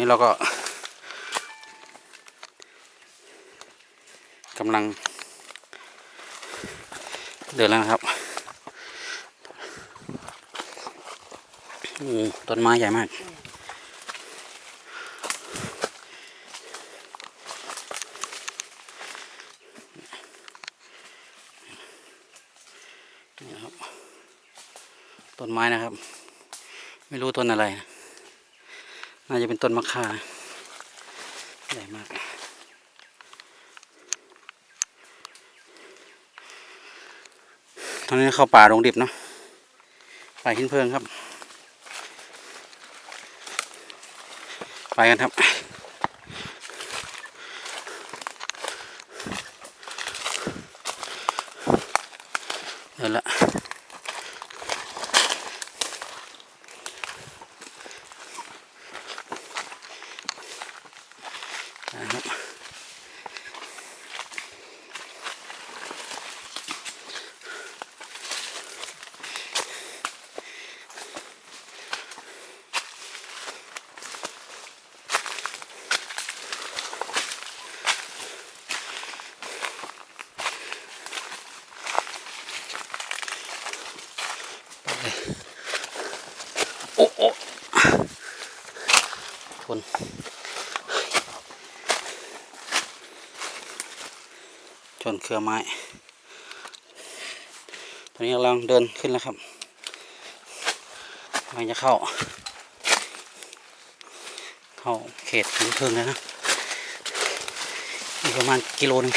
นี้เราก็กำลัง เดินแล้วนะครับอืมต้นไม้ใหญ่มากต้นไม้นะครับ ไม่รู้ต้นอะไรน่าจะเป็นต้นมะข่าใหญ่มาก ตอนนี้เข้าป่าลงดิบเนาะ ป่าหินเพลิงครับ ไปกันครับ เดินละนะครับโอ้โอ้ทนชนเค รือไม้ ตอนนี้กำลังเดินขึ้นแล้วครับกำลังจะเข้า เข้าเขตพื้นเพิงแล้วนะอีกประมาณกิโลหนึง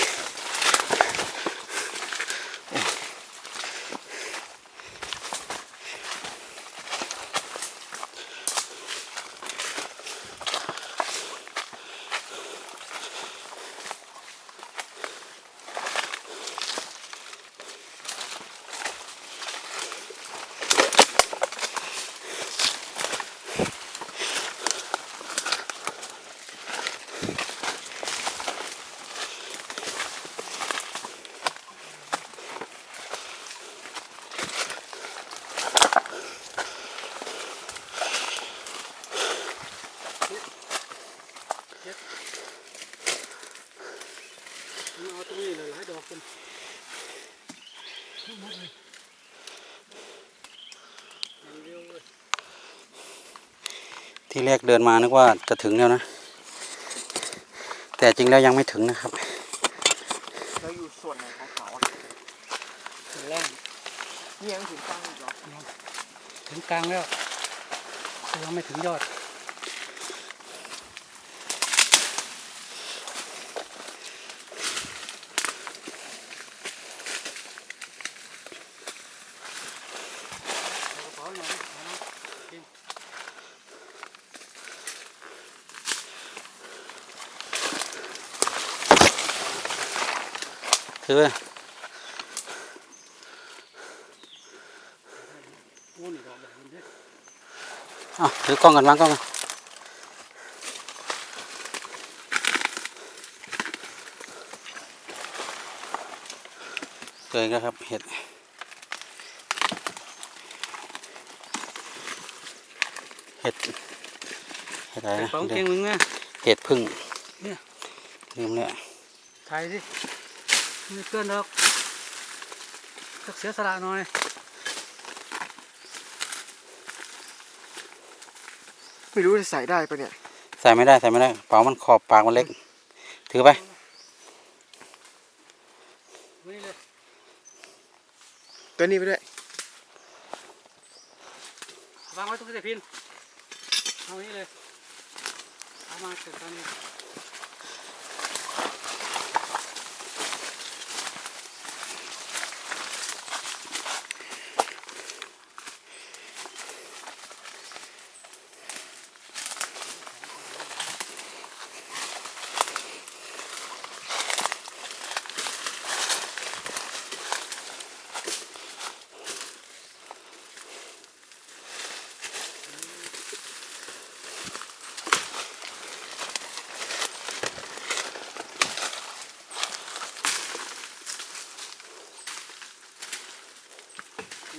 โอ้เอาตรงนี้เลยหลายดอกกัน ที่แรกเดินมานึกว่าจะถึงแล้วนะ แต่จริงแล้วยังไม่ถึงนะครับเราอยู่ส่วนไหนของเขาอะถึงแรงนี่ยังถึงตั้งอีกเหรอถึงกลางแล้วแต่ยังไม่ถึงยอด ถือไปโอ้นี่ดอกใหญ่มันเด้ออะถือกล้องกันวางกล้องกันเจอแล้วครับเห็ดเห็ดเห็ดอะไรนะสองเก่งมึงนะเห็ดพึ่งเนี่ยลืมเนี่ยถ่ายสิไม่เกินดอกสักเสียสละหน่อยไม่รู้จะใส่ได้ปะเนี่ย ใส่ไม่ได้ใส่ไม่ได้เป๋ามันขอบปากมันเล็ก ถือไปนี่เลยตัวนี้ไปด้วยวางไว้ตรงนี้พินเอานี้เลยเอามาเสร็จตอนนี้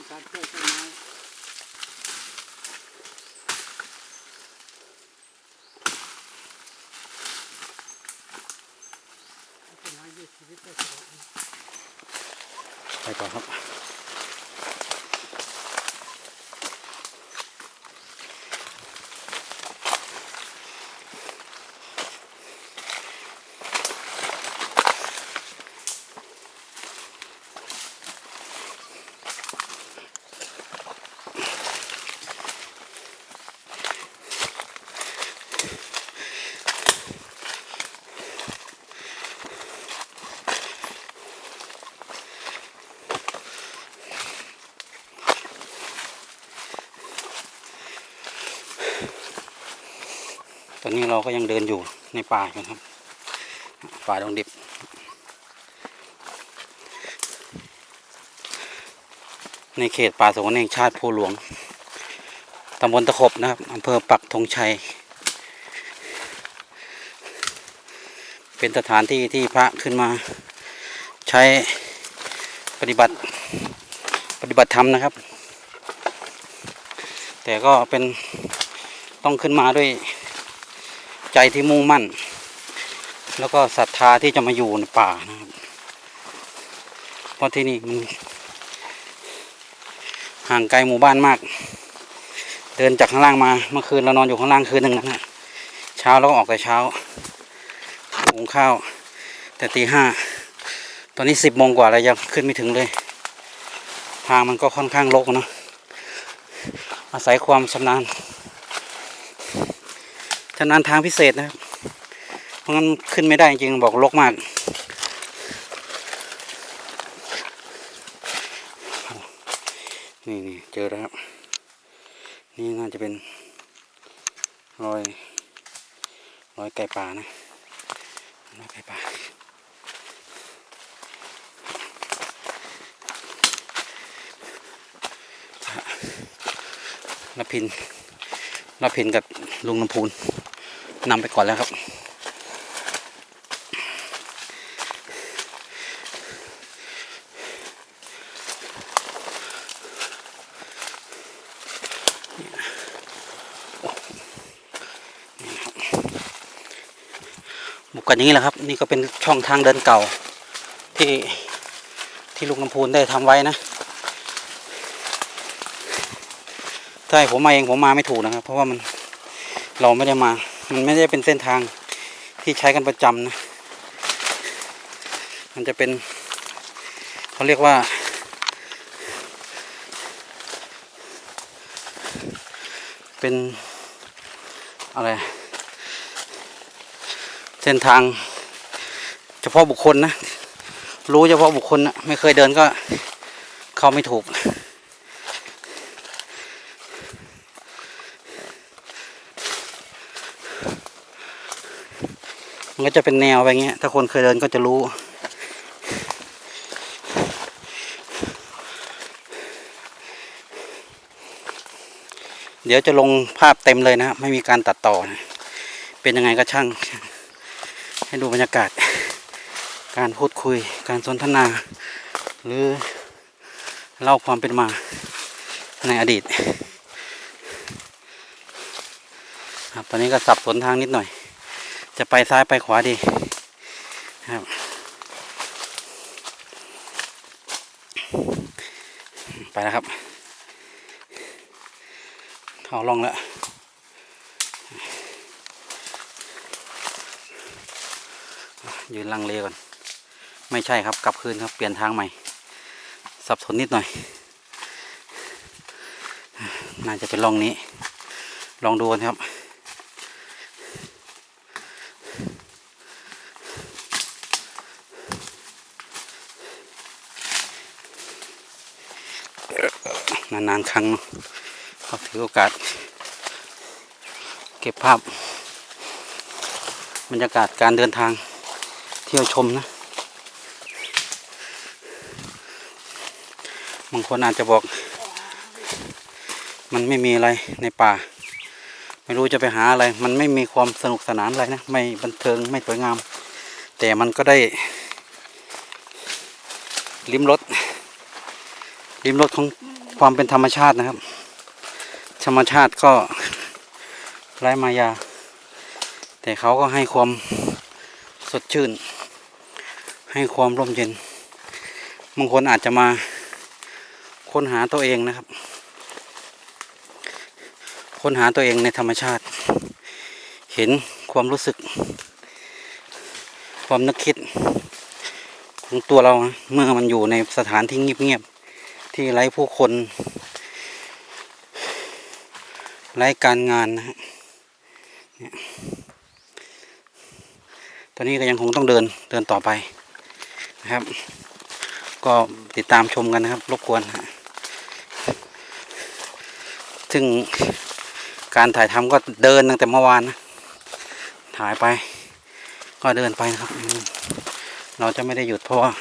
Take การช่วยต้นไม้ต้นไม้ยืดชีวิตได้ตลอดไปต่อครับ เราก็ยังเดินอยู่ในป่าอยู่ครับ ป่าดงดิบ ในเขตป่าสงวนแห่งชาติภูหลวงตำบลตะขบนะครับอำเภอปักธงชัย เป็นสถานที่ที่พระขึ้นมาใช้ปฏิบัติปฏิบัติธรรมนะครับ แต่ก็เป็นต้องขึ้นมาด้วย ใจที่มุ่งมั่น แล้วก็ศรัทธาที่จะมาอยู่ในป่านะครับ เพราะที่นี่มันห่างไกลหมู่บ้านมาก เดินจากข้างล่างมาเมื่อคืนเรานอนอยู่ข้างล่างคืนหนึ่งนะฮะเช้าเราก็ออกแต่เช้าหุงข้าว แต่ตีห้าตอนนี้สิบโมงกว่าเรายังขึ้นไม่ถึงเลย ทางมันก็ค่อนข้างรกนะอาศัยความชำนาญ ชำนาญทางพิเศษนะครับ เพราะงั้นขึ้นไม่ได้จริงบอกลกมาก นี่นี่เจอแล้วครับ นี่น่าจะเป็นรอยรอยไก่ป่านะรอยไก่ป่าละพินละพินกับลุงลำพูน นำไปก่อนแล้วครับ บุกกันอย่างนี้แหละครับ นี่ก็เป็นช่องทางเดินเก่า ที่ที่ลุงลำพูนได้ทำไว้นะถ้าให้ผมมาเองผมมาไม่ถูกนะครับ เพราะว่ามันเราไม่ได้มา มันไม่ได้เป็นเส้นทางที่ใช้กันประจำนะ มันจะเป็นเขาเรียกว่า เป็นอะไร เส้นทาง เฉพาะบุคคลนะ รู้เฉพาะบุคคลนะไม่เคยเดินก็เข้าไม่ถูก มันก็จะเป็นแนวไปเงี้ย ถ้าคนเคยเดินก็จะรู้ เดี๋ยวจะลงภาพเต็มเลยนะไม่มีการตัดต่อนะเป็นยังไงก็ช่าง ให้ดูบรรยากาศ การพูดคุย การสนทนา หรือเล่าความเป็นมาในอดีตครับตอนนี้ก็สับสนทางนิดหน่อย จะไปซ้ายไปขวาดีครับไปแล้วครับ เข้าล่องแล้วยืนลังเลก่อน ไม่ใช่ครับ กลับคืนครับ เปลี่ยนทางใหม่ สับสนนิดหน่อย น่าจะเป็นล่องนี้ ลองดูกันครับ นานๆครั้งเนอะก็ถือโอกาส เก็บภาพ บรรยากาศการเดินทางเที่ยวชมนะ บางคนอาจจะบอก มันไม่มีอะไรในป่า ไม่รู้จะไปหาอะไร มันไม่มีความสนุกสนานอะไรนะ ไม่บันเทิงไม่สวยงาม แต่มันก็ได้ลิ้มรสลิ้มรสของ ความเป็นธรรมชาตินะครับ ธรรมชาติก็ไร้มายา แต่เขาก็ให้ความสดชื่น ให้ความร่มเย็นบางคนอาจจะมาค้นหาตัวเองนะครับ ค้นหาตัวเองในธรรมชาติ เห็นความรู้สึก ความนึกคิดของตัวเรานะเมื่อมันอยู่ในสถานที่เงียบๆ ที่ไร้ผู้คน ไร้การงานนะฮะตอนนี้ก็ยังคงต้องเดินเดินต่อไปนะครับ ก็ติดตามชมกันนะครับ รบกวนฮะซึ่งการถ่ายทำก็เดินตั้งแต่เมื่อวานนะถ่ายไป ก็เดินไปนะครับ เราจะไม่ได้หยุดเพราะว่า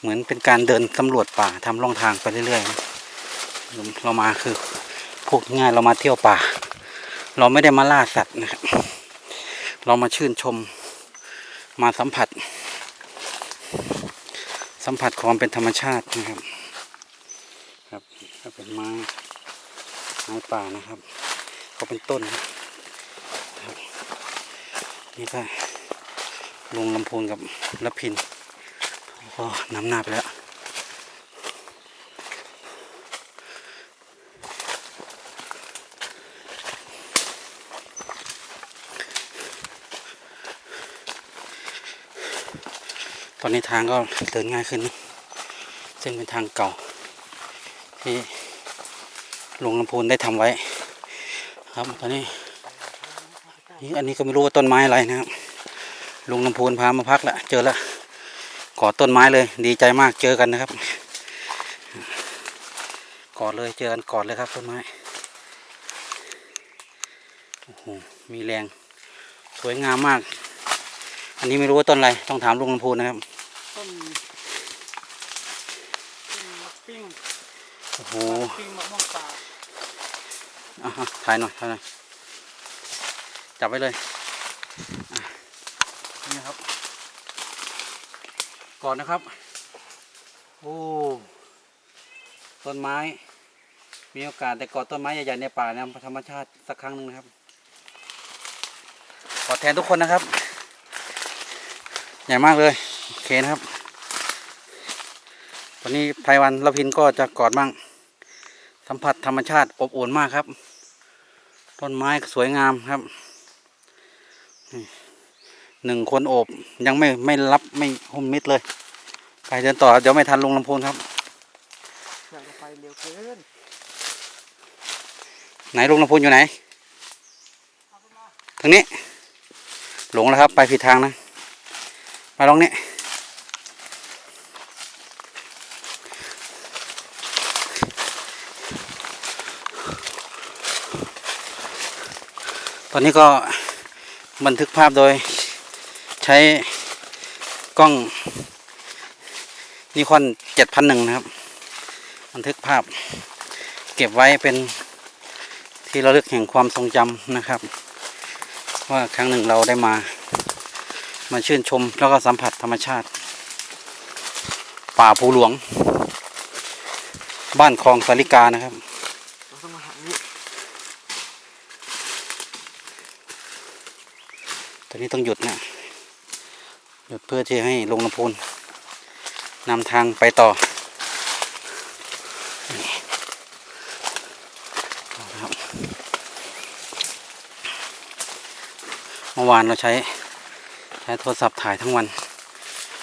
เหมือนเป็นการเดินสำรวจป่าทำร่องทางไปเรื่อยๆ เรามาคือพูดง่ายเรามาเที่ยวป่า เราไม่ได้มาล่าสัตว์นะครับ เรามาชื่นชม มาสัมผัส สัมผัสความเป็นธรรมชาตินะครับ ครับก็เป็นไม้ไม้ป่านะครับ ก็เป็นต้นนะครับนี่ก็ลงลำพูนกับละพิน ก็นำหน้าไปแล้ว ตอนนี้ทางก็เดินง่ายขึ้น ซึ่งเป็นทางเก่า ที่ลงลำพูนได้ทำไว้ ครับตอนนี้นี่อันนี้ก็ไม่รู้ว่าต้นไม้อะไรนะครับ ลุงลำพูนพามาพักล้วเจอแล้ว กอดต้นไม้เลย ดีใจมากเจอกันนะครับ กอดเลยเจอกันกอดเลยครับต้นไม้โอ้โหมีแรง สวยงามมาก อันนี้ไม่รู้ว่าต้นอะไรต้องถามลุงลำพูนนะครับต้นต้นปิ้งโอ้โหปิ้งมะม่วงป่าอะฮะถ่ายหน่อยถ่ายหน่อยจับไว้เลยอะนี่นะครับ ก่อนนะครับ โอ้ ต้นไม้ มีโอกาสแต่กอดต้นไม้ใหญ่ๆในป่าเนี่ยธรรมชาติสักครั้งหนึ่งนะครับกอดแทนทุกคนนะครับ ใหญ่มากเลย โอเคนะครับวันนี้ไพรวันละพินก็จะกอดบ้างสัมผัสธรรมชาติอบอุ่นมากครับ ต้นไม้สวยงามครับ หนึ่งคนโอบ ยังไม่ไม่รับไม่หุ้มมิดเลย ไปเดินต่อเดี๋ยวไม่ทันลงลำพูนครับอยากจะไปเร็วเกินไหนลงลำพูนอยู่ไหนทางนี้ หลงแล้วครับ ไปผิดทางนะมาลองนี้ตอนนี้ก็บันทึกภาพโดยใช้กล้องนิคอน7001นะครับ บันทึกภาพ เก็บไว้เป็นที่ระลึกแห่งความทรงจำนะครับ ว่าครั้งหนึ่งเราได้มา มาชื่นชมแล้วก็สัมผัสธรรมชาติ ป่าภูหลวง บ้านคลองสาริกานะครับตอนนี้ต้องหยุดนะหยุด เพื่อที่ให้ลงลำพูนนำทางไปต่อเอาละครับเมื่อวานเราใช้ใช้โทรศัพท์ถ่ายทั้งวัน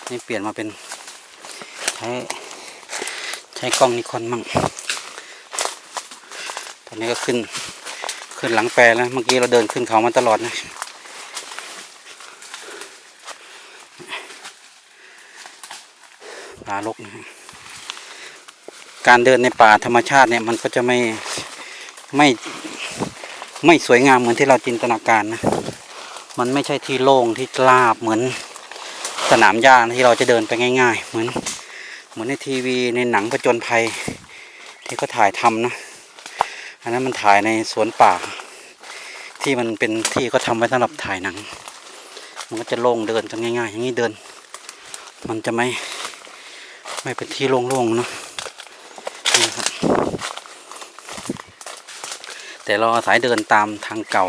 นี่เปลี่ยนมาเป็นใช้ใช้กล้องนิคอนมั่ง ตอนนี้ก็ขึ้นขึ้นหลังแปรแล้ว เมื่อกี้เราเดินขึ้นเขามาตลอดนะ ป่ารกนะฮะการเดินในป่าธรรมชาติเนี่ยมันก็จะไม่ไม่ไม่สวยงามเหมือนที่เราจินตนาการนะ มันไม่ใช่ที่โล่งที่ราบเหมือนสนามหญ้านะที่เราจะเดินไปง่าย ๆ เหมือนเหมือนในทีวีในหนังผจญภัยที่เขาถ่ายทำนะ อันนั้นมันถ่ายในสวนป่า ที่มันเป็นที่เขาทำไว้สำหรับถ่ายหนัง มันก็จะโล่งเดินกันง่าย ๆ อย่างนี้เดิน มันจะไม่ ไม่เป็นที่โล่งๆเนอะนี่ครับแต่เราอาศัยเดินตามทางเก่า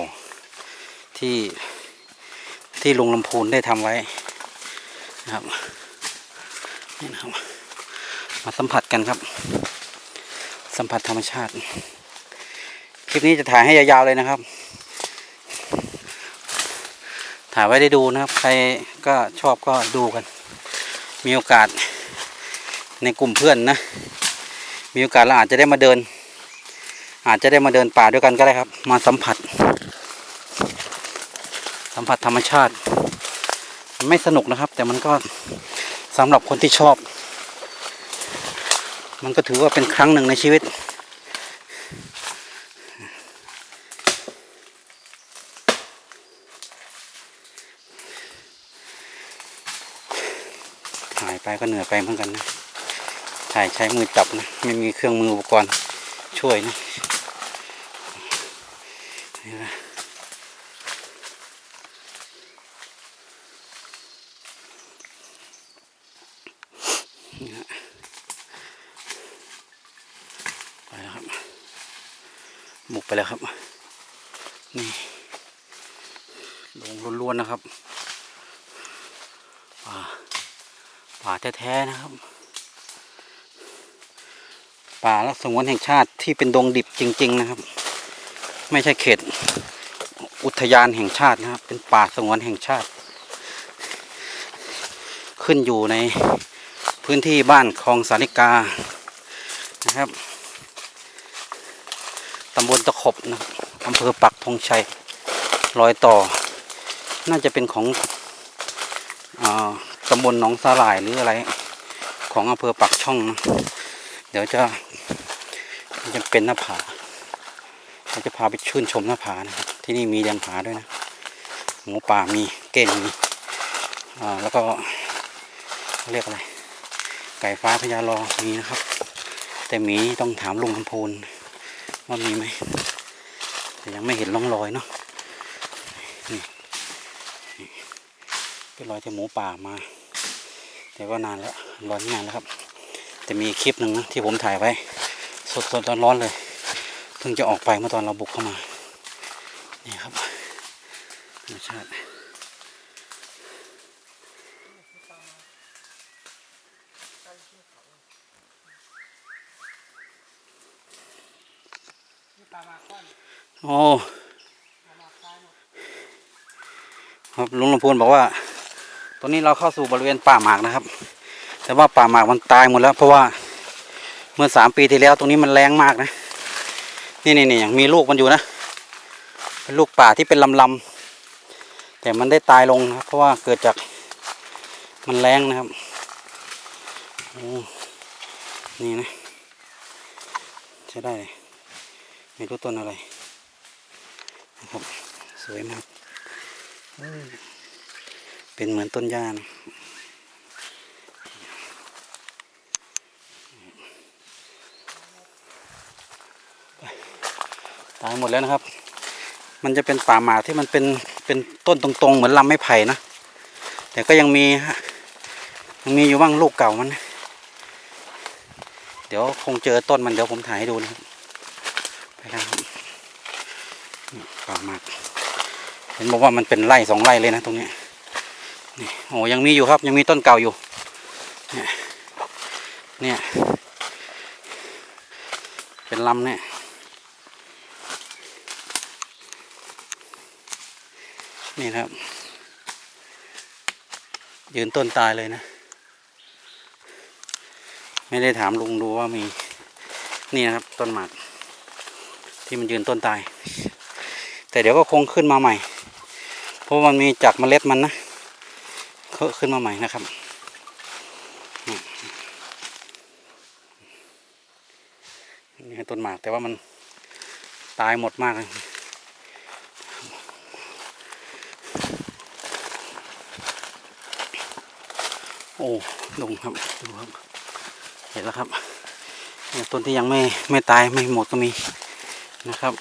ที่ที่ลุงลำพูนได้ทำไว้นะครับนี่นะครับ มาสัมผัสกันครับ สัมผัสธรรมชาติ คลิปนี้จะถ่ายให้ยาวๆเลยนะครับ ถ่ายไว้ได้ดูนะครับ ใครก็ชอบก็ดูกัน มีโอกาส ในกลุ่มเพื่อนนะ มีโอกาสเราอาจจะได้มาเดิน อาจจะได้มาเดินป่าด้วยกันก็ได้ครับ มาสัมผัส สัมผัสธรรมชาติ ไม่สนุกนะครับ แต่มันก็สำหรับคนที่ชอบ มันก็ถือว่าเป็นครั้งหนึ่งในชีวิตถ่ายไปก็เหนื่อยไปเหมือนกันนะ ถ่ายใช้มือจับนะ ไม่มีเครื่องมืออุปกรณ์ช่วยนะนี่นะไปแล้วครับบุกไปแล้วครับ นี่ลงล้วนๆนะครับ ป่าป่าแท้ๆนะครับ ป่าและสงวนแห่งชาติที่เป็นดงดิบจริง ๆ นะครับ ไม่ใช่เขตอุทยานแห่งชาตินะครับ เป็นป่าสงวนแห่งชาติ ขึ้นอยู่ในพื้นที่บ้านคลองสาลิกานะครับตำบลตะขบนะบอำเภอปักธงชัยรอยต่อ น่าจะเป็นของอาตำบลหนองสาหร่ายหรืออะไร ของอำเภอปักช่องนะ เดี๋ยวจะจะเป็นหน้าผาเราจะพาไปชื่นชมหน้าผานะครับที่นี่มีเดินผาด้วยนะหมูป่ามีเก้งมีอ่าแล้วก็เรียกอะไรไก่ฟ้าพญารอมีนะครับ แต่หมีต้องถามลุงคำพูนว่ามีไหมแต่ยังไม่เห็นร่องรอยเนาะนี่นี่เป็นรอยที่หมูป่ามา แต่ว่านานแล้วร้อนนานแล้วครับ แต่มีคลิปหนึ่งนะที่ผมถ่ายไว้ สดสดร้อนๆเลย เพิ่งจะออกไปเมื่อตอนเราบุกเข้ามา นี่ครับธรรมชาติอนโอ้ครับลุงลำพูนบอกว่า ตอนนี้เราเข้าสู่บริเวณป่าหมากนะครับ แต่ว่าป่าหมากมันตายหมดแล้ว เพราะว่าเมื่อสามปีที่แล้วตรงนี้มันแรงมากนะ นี่นี่นี่ยังมีลูกมันอยู่นะเป็นลูกป่าที่เป็นลำลำแต่มันได้ตายลงนะเพราะว่าเกิดจากมันแรงนะครับนี่นะใช้ได้ไม่รู้ต้นอะไรนะครับสวยมากเป็นเหมือนต้นหญ้านะ ตายหมดแล้วนะครับ มันจะเป็นป่าหมากที่มันเป็นเป็นต้นตรงๆ เหมือนลำไม้ไผ่นะ แต่ก็ยังมียังมีอยู่บ้างลูกเก่ามัน เดี๋ยวคงเจอต้นมันเดี๋ยวผมถ่ายให้ดูนะครับไปครับป่าหมากเห็นบอกว่ามันเป็นไร่สองไร่เลยนะตรงนี้นี่โอ้ยังมีอยู่ครับยังมีต้นเก่าอยู่ เนี่ยเนี่ยเป็นลำเนี่ย นี่ครับ ยืนต้นตายเลยนะ ไม่ได้ถามลุงดูว่ามี นี่นะครับต้นหมากที่มันยืนต้นตาย แต่เดี๋ยวก็คงขึ้นมาใหม่ เพราะมันมีจากเมล็ดมันนะเขาขึ้นมาใหม่นะครับนี่นี่ต้นหมากแต่ว่ามันตายหมดมากเลย โอ้ลงครับดูครับ เห็นแล้วครับต้นที่ยังไม่ไม่ตายไม่หมดก็มีนะครับ